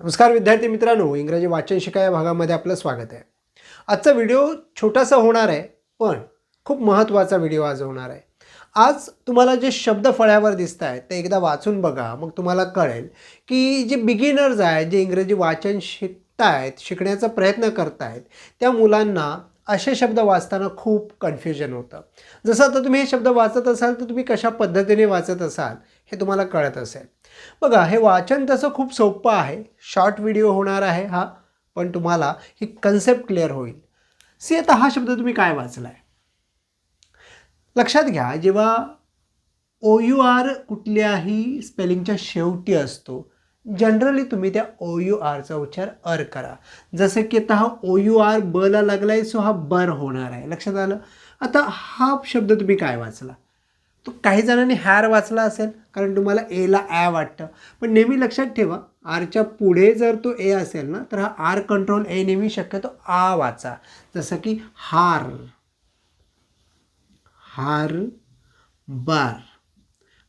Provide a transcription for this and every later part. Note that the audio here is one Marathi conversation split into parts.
नमस्कार विद्यार्थी मित्रांनो इंग्रजी वाचन शिका या भागामध्ये आपलं स्वागत आहे. आजचा व्हिडिओ छोटासा होणार आहे पण खूप महत्त्वाचा व्हिडिओ आज होणार आहे. आज तुम्हाला जे शब्द फळ्यावर दिसत आहेत ते एकदा वाचून बघा मग तुम्हाला कळेल की जे बिगिनर्स आहेत जे इंग्रजी वाचन शिकतायत शिकण्याचा प्रयत्न करतायत त्या मुलांना असे शब्द वाचताना खूप कन्फ्युजन होतं. जसं आता तुम्ही हे शब्द वाचत असाल तर तुम्ही कशा पद्धतीने वाचत असाल हे तुम्हाला कळत असेल. बघा हे वाचन तसं खूप सोपं आहे. शॉर्ट व्हिडिओ होणार आहे हा पण तुम्हाला ही कन्सेप्ट क्लिअर होईल. सी आता हा शब्द तुम्ही काय वाचला आहे लक्षात घ्या जेव्हा ओ यू आर कुठल्याही स्पेलिंगच्या शेवटी असतो जनरली तुम्ही त्या ओ यू आरचा उच्चार अर करा. जसं की आता हा ओ यू आर बला लागला आहे सो हा बर होणार आहे. लक्षात आलं? आता हा शब्द तुम्ही काय वाचला? तो काही जणांनी हॅर वाचला असेल कारण तुम्हाला एला ॲ वाटतं. पण नेहमी लक्षात ठेवा आरच्या पुढे जर तो ए असेल ना तर हा आर कंट्रोल ए नेहमी शक्यतो आ वाचा. जसं की हार. हार बार.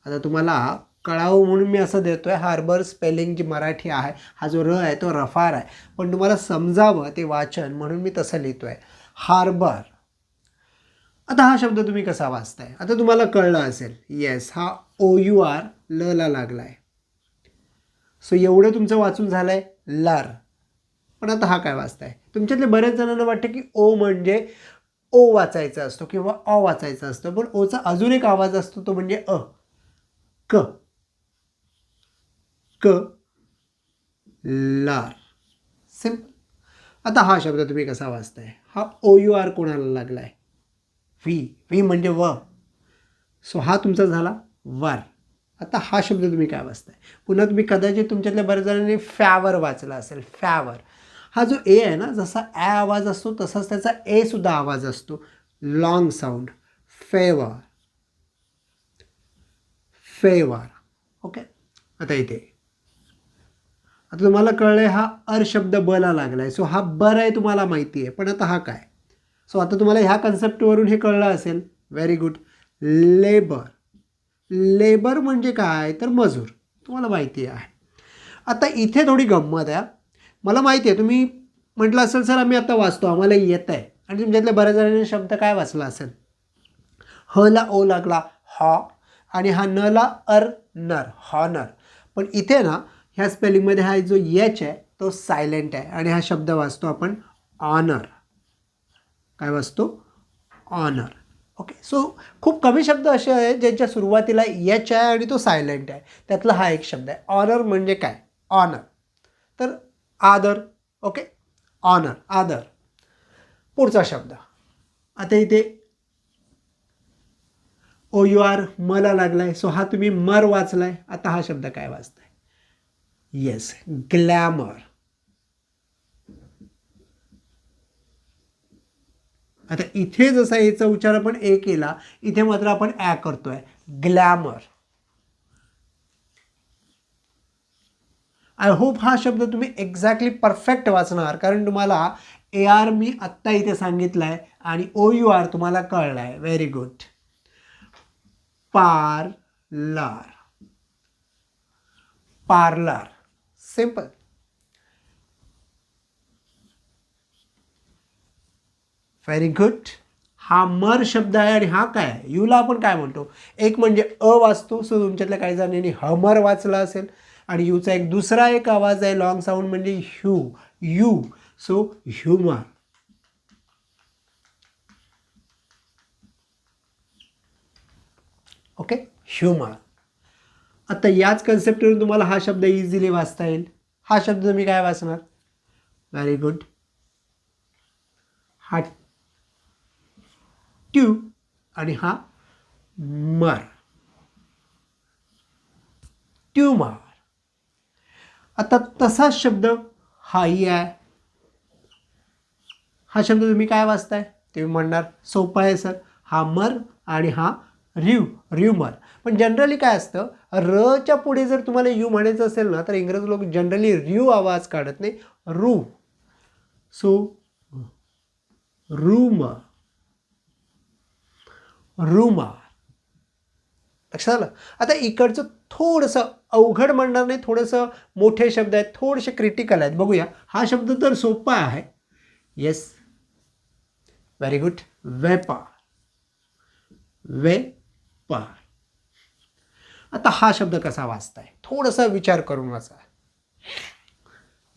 आता तुम्हाला कळावं म्हणून मी असं देतो आहे हार्बर स्पेलिंग जी मराठी आहे हा जो र आहे तो रफार आहे. पण तुम्हाला समजावं ते वाचन म्हणून मी तसं लिहितो आहे हार्बर आता हा शब्द तुम्ही कसा वाचताय? आता तुम्हाला कळलं असेल. येस हा ओ यू आर ल ला लागला आहे सो एवढं तुमचं वाचून झालं आहे लार पण आता हा काय वाचताय? तुमच्यातले बऱ्याच जणांना वाटतं की ओ म्हणजे ओ वाचायचा असतो किंवा अ वाचायचा असतो. पण ओचा अजून एक आवाज असतो तो म्हणजे अ. क क. लार सिंपल आता हा शब्द तुम्ही कसा वाचताय? हा ओ यू आर कोणाला लागला आहे व्ही व्ही म्हणजे व. सो हा तुमचा झाला वर. आता हा शब्द तुम्ही काय वाचताय? पुन्हा तुम्ही कदाचित तुमच्यातल्या बऱ्याच जणांनी फॅवर वाचला असेल. फॅवर. हा जो ए आहे ना जसा ॲ आवाज असतो तसाच त्याचा ए सुद्धा आवाज असतो. Long sound favour favour okay आता इथे. आता तुम्हाला कळलं हा अर शब्द बला लागला आहे सो हा बर आहे तुम्हाला माहिती आहे पण आता हा काय? सो आता तुम्हाला ह्या कन्सेप्टवरून हे कळलं असेल. व्हेरी गुड लेबर लेबर म्हणजे काय? तर मजूर. तुम्हाला माहिती आहे. आता इथे थोडी गंमत आहे मला माहिती आहे तुम्ही म्हटलं असेल सर आम्ही आता वाचतो आम्हाला येत आहे. आणि तुमच्यातल्या बऱ्याच जणांनी शब्द काय वाचला असेल? ह ला ओ लागला हॉ. आणि हा न ला अर नर हॉनर पण इथे ना ह्या स्पेलिंगमध्ये हा जो यच आहे तो सायलेंट आहे. आणि हा शब्द वाचतो आपण ऑनर काय वाचतो? ऑनर ओके सो खूप कमी शब्द असे आहेत ज्यांच्या सुरुवातीला यच आहे आणि तो सायलेंट आहे. त्यातला हा एक शब्द आहे. ऑनर म्हणजे काय? ऑनर तर आदर ओके ऑनर आदर पुढचा शब्द. आता इथे ओ यू आर मला लागलाय. सो हा तुम्ही मर वाचलाय. आता हा शब्द काय वाचतो येस ग्लॅमर आता इथे जसा याचा उच्चार आपण ए केला इथे मात्र आपण ॲ करतोय. ग्लॅमर आय होप हा शब्द तुम्ही एक्झॅक्टली परफेक्ट वाचणार कारण तुम्हाला ए आर मी आत्ता इथे सांगितलं आहे आणि ओ यू आर तुम्हाला कळलाय. आहे very good parlour parlour simple very good हा मर शब्द आहे आणि हा काय आहे? यूला आपण काय म्हणतो? एक म्हणजे अ वाचतो. सो तुमच्यातल्या काही जणांनी हमर वाचला असेल आणि यूचा एक दुसरा एक आवाज आहे. लॉंग साऊंड म्हणजे hue. U. So humour. Okay humour. आता याच कन्सेप्टवरून तुम्हाला हा शब्द इझिली वाचता येईल. हा शब्द तुम्ही काय वाचणार? व्हेरी गुड हा ट्यू आणि हा मर. ट्यूमर आता तसाच शब्द हाही आहे. हा शब्द तुम्ही काय वाचताय? तुम्ही म्हणणार सोपा आहे सर. हा मर आणि हा रिव मर पण जनरली काय असतं रच्या पुढे जर तुम्हाला यू म्हणायचं असेल ना तर इंग्रज लोक जनरली र्यू आवाज काढत नाही. रू. सो रूमर रूमर लक्षात आलं? आता इकडचं थोडंसं अवघड म्हणणार नाही थोडंसं मोठे शब्द आहेत थोडेसे क्रिटिकल आहेत. बघूया. हा शब्द तर सोपा आहे. Yes very good vapour. Vapour. आता हा शब्द कसा वाचताय? थोडासा विचार करून वाचा.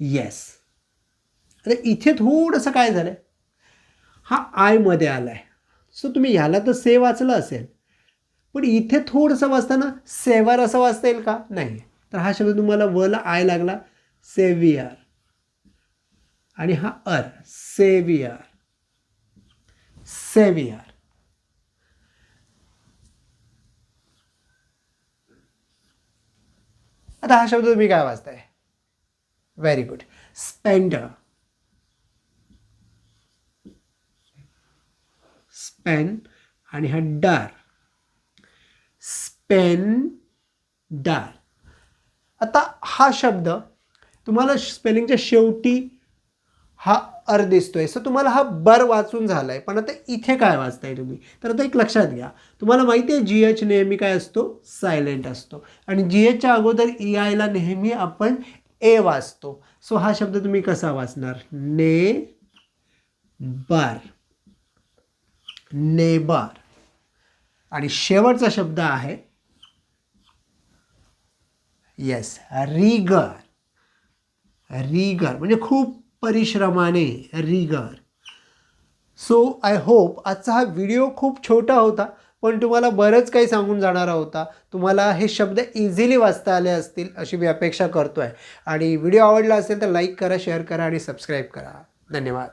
येस आता इथे थोडंसं काय झालं हा आयमध्ये आला आहे सो तुम्ही ह्याला तर से वाचलं असेल. पण इथे थोडंसं वाचताना सेवर असं वाचता येईल का? नाही. तर हा शब्द तुम्हाला वला आय लागला. सेवियर आणि हा अर. सेवियर सेवियर आता हा शब्द तुम्ही काय वाचताय? व्हेरी गुड स्पेंडर स्पेन आणि हा डार स्पेन डार आता हा शब्द तुम्हाला स्पेलिंगच्या शेवटी हा अर दिसतोय. सो तुम्हाला हा बर वाचून झाला आहे पण आता इथे काय वाचताय तुम्ही? तर आता एक लक्षात घ्या. तुम्हाला माहिती आहे जी एच नेहमी काय असतो? सायलेंट असतो. आणि जी एचच्या अगोदर ई आयला नेहमी आपण ए वाचतो. सो हा शब्द तुम्ही कसा वाचणार? ने बार. नेबार आणि शेवटचा शब्द आहे येस रिगर रिगर म्हणजे खूप परिश्रमाने रिगर. सो आय होप आजचा हा व्हिडिओ खूप छोटा होता पण तुम्हाला बरंच काही सांगून जाणारा होता. तुम्हाला हे शब्द इझिली वाचता आले असतील अशी मी अपेक्षा करतो आहे आणि व्हिडिओ आवडला असेल तर लाईक करा शेअर करा आणि सबस्क्राईब करा. धन्यवाद.